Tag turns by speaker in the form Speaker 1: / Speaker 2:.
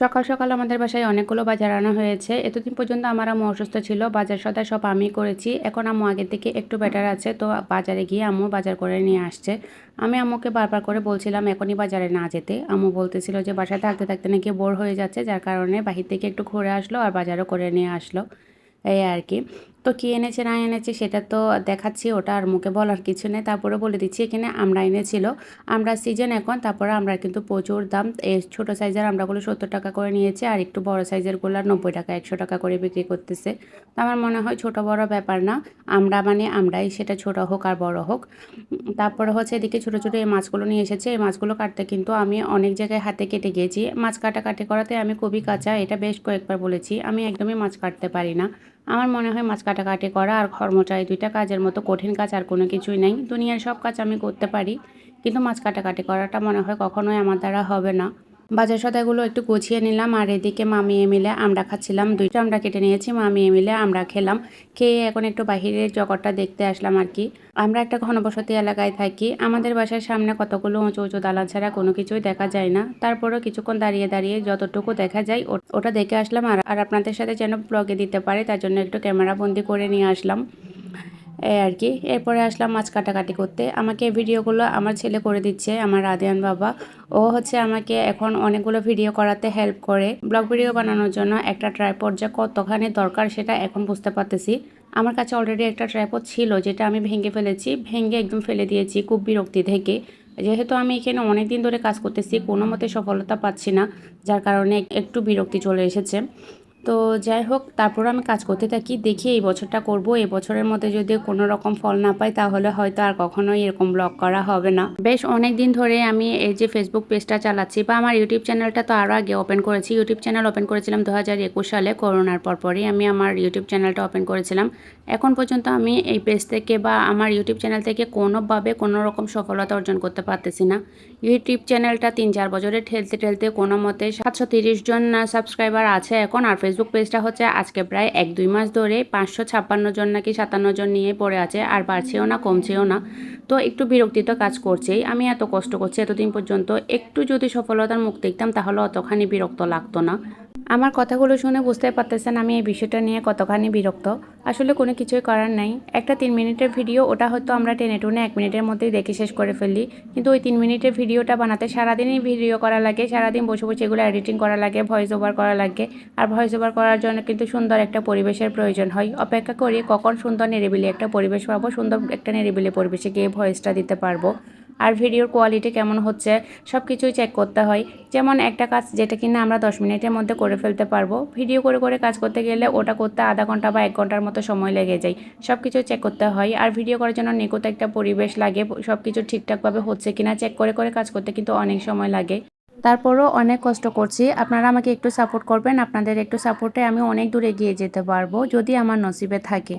Speaker 1: সকাল সকাল আমাদের বাসায় অনেকগুলো বাজার আনা হয়েছে। এতদিন পর্যন্ত আমার আম্মু অসুস্থ ছিল, বাজার সদায় সব আমি করেছি। এখন আম্মু আগের থেকে একটু বেটার আছে, তো বাজারে গিয়ে আম্মু বাজার করে নিয়ে আসছে। আমি আম্মুকে বারবার করে বলছিলাম, এখনই বাজারে না যেতে। আম্মু বলতেছিল যে, বাসায় থাকতে থাকতে নাকি বোর হয়ে যাচ্ছে, যার কারণে বাহির থেকে একটু ঘুরে আসলো আর বাজারও করে নিয়ে আসলো। এই আর কি। তো কী এনেছে, না এনেছে সেটা তো দেখাচ্ছি, ওটা আর মুখে বলার কিছু নেই। তারপরে বলে দিচ্ছি, এখানে আমরা এনেছিল। আমরা সিজন এখন, তারপরে আমরা কিন্তু প্রচুর দাম এই ছোটো সাইজের আমরাগুলো সত্তর টাকা করে নিয়েছে, আর একটু বড় সাইজেরগুলো নব্বই টাকা, একশো টাকা করে বিক্রি করতেছে। তো আমার মনে হয় ছোট বড় ব্যাপার না, আমরা মানে আমরাই সেটা ছোট হোক আর বড় হোক। তারপরে হচ্ছে এদিকে ছোটো ছোটো এই মাছগুলো নিয়ে এসেছে, এই মাছগুলো কাটতে কিন্তু আমি অনেক জায়গায় হাতে কেটে গিয়েছি। মাছ কাটাকাটি করাতে আমি খুবই কাঁচা, এটা বেশ কয়েকবার বলেছি, আমি একদমই মাছ কাটতে পারি না। আমার মনে হয় মাছ কাটাকাটি করা আর কর্মচারী দুইটা কাজের মতো কঠিন কাজ আর কোনো কিছুই নেই। দুনিয়ার সব কাজ আমি করতে পারি। কিন্তু মাছ কাটাকাটি করাটা মনে হয় কখনোই আমার দ্বারা হবে না। বাজার সদাইগুলো একটু গুছিয়ে নিলাম, আর এদিকে মামিয়ে মিলে আমরা খাচ্ছিলাম, দুইটা আমরা কেটে নিয়েছি মামিয়ে মিলে আমরা খেলাম, খেয়ে এখন একটু বাহিরের জগৎটা দেখতে আসলাম আর কি। আমরা একটা ঘনবসতি এলাকায় থাকি, আমাদের বাসার সামনে কতগুলো উঁচু উঁচু দালান ছাড়া কোনো কিছুই দেখা যায় না। তারপরেও কিছুক্ষণ দাঁড়িয়ে দাঁড়িয়ে যতটুকু দেখা যায় ওটা দেখে আসলাম, আর আপনাদের সাথে যেন ব্লগে দিতে পারে, তার জন্য একটু ক্যামেরা বন্দি করে নিয়ে আসলাম। এই আর কি। এরপরে আসলাম মাছ কাটাকাটি করতে। আমাকে ভিডিওগুলো আমার ছেলে করে দিচ্ছে, আমার রাধিয়ান বাবা। ও হচ্ছে আমাকে এখন অনেকগুলো ভিডিও করাতে হেল্প করে। ব্লগ ভিডিও বানানোর জন্য একটা ট্রাইপড যে কতখানি দরকার সেটা এখন বুঝতে পারতেছি। আমার কাছে অলরেডি একটা ট্রাইপড ছিল যেটা আমি ভেঙে ফেলেছি, ভেঙে একদম ফেলে দিয়েছি খুব বিরক্তি থেকে। যেহেতু আমি এখানে অনেক দিন ধরে কাজ করতেছি, কোনো মতে সফলতা পাচ্ছি না, যার কারণে একটু বিরক্তি চলে এসেছে। তো যাই হোক তারপর আমি কাজ করতে থাকি, দেখি এই বছরটা করব। এই বছরের মধ্যে যদি কোনো রকম ফল না পাই, তাহলে হয়তো আর কখনোই এরকম ব্লগ করা হবে না। বেশ অনেক দিন ধরে আমি এই যে ফেসবুক পেজটা চালাচ্ছি বা আমার ইউটিউব চ্যানেলটা তো আরও আগে ওপেন করেছি। ইউটিউব চ্যানেল ওপেন করেছিলাম দু হাজার একুশ সালে, করোনার পরপরই আমি আমার ইউটিউব চ্যানেলটা ওপেন করেছিলাম। এখন পর্যন্ত আমি এই পেজ থেকে বা আমার ইউটিউব চ্যানেল থেকে কোনোভাবে কোনো রকম সফলতা অর্জন করতে পারতেছি না। ইউটিউব চ্যানেলটা তিন চার বছরে ঠেলতে ঠেলতে কোনো মতে সাতশো জন সাবস্ক্রাইবার আছে এখন, আর পেজটা হচ্ছে আজকে প্রায় এক দুই মাস ধরে পাঁচশো ছাপ্পান্ন জন নাকি সাতান্ন জন নিয়ে পড়ে আছে, আর বাড়ছেও না, কমছেও না। তো একটু বিরক্তি তো কাজ করছেই। আমি এত কষ্ট করছি এতদিন পর্যন্ত, একটু যদি সফলতার মুখ দেখতাম তাহলে অতখানি বিরক্ত লাগতো না। আমার কথাগুলো শুনে বুঝতে পারতেছেন আমি এই বিষয়টা নিয়ে কতখানি বিরক্ত। আসলে কোনো কিছুই করার নাই। একটা তিন মিনিটের ভিডিও, ওটা হয়তো আমরা টেনে টুনে এক মিনিটের মধ্যেই দেখে শেষ করে ফেলি। কিন্তু ওই তিন মিনিটের ভিডিওটা বানাতে সারাদিনই ভিডিও করা লাগে, সারাদিন বসে বসে এগুলো এডিটিং করা লাগে ভয়েস ওভার করা লাগে। আর ভয়েস ওভার করার জন্য কিন্তু সুন্দর একটা পরিবেশের প্রয়োজন হয়। অপেক্ষা করি কখন সুন্দর নিরিবিলি একটা পরিবেশ পাবো, সুন্দর একটা নিরিবিলি পরিবেশে গিয়ে ভয়েসটা দিতে পারব। আর ভিডিওর কোয়ালিটি কেমন হচ্ছে সব কিছুই চেক করতে হয়। যেমন একটা কাজ যেটা কিনা আমরা দশ মিনিটের মধ্যে করে ফেলতে পারব। ভিডিও করে করে কাজ করতে গেলে ওটা করতে আধা ঘণ্টা বা এক ঘণ্টার মতো সময় লেগে যায়। সব কিছু চেক করতে হয়। আর ভিডিও করার জন্য নিকট একটা পরিবেশ লাগে। সব কিছু ঠিকঠাকভাবে হচ্ছে কিনা চেক করে করে কাজ করতে কিন্তু অনেক সময় লাগে। তারপরও অনেক কষ্ট করছি। আপনারা আমাকে একটু সাপোর্ট করবেন। আপনাদের একটু সাপোর্টে আমি অনেক দূরে এগিয়ে যেতে পারব, যদি আমার নসিবে থাকে।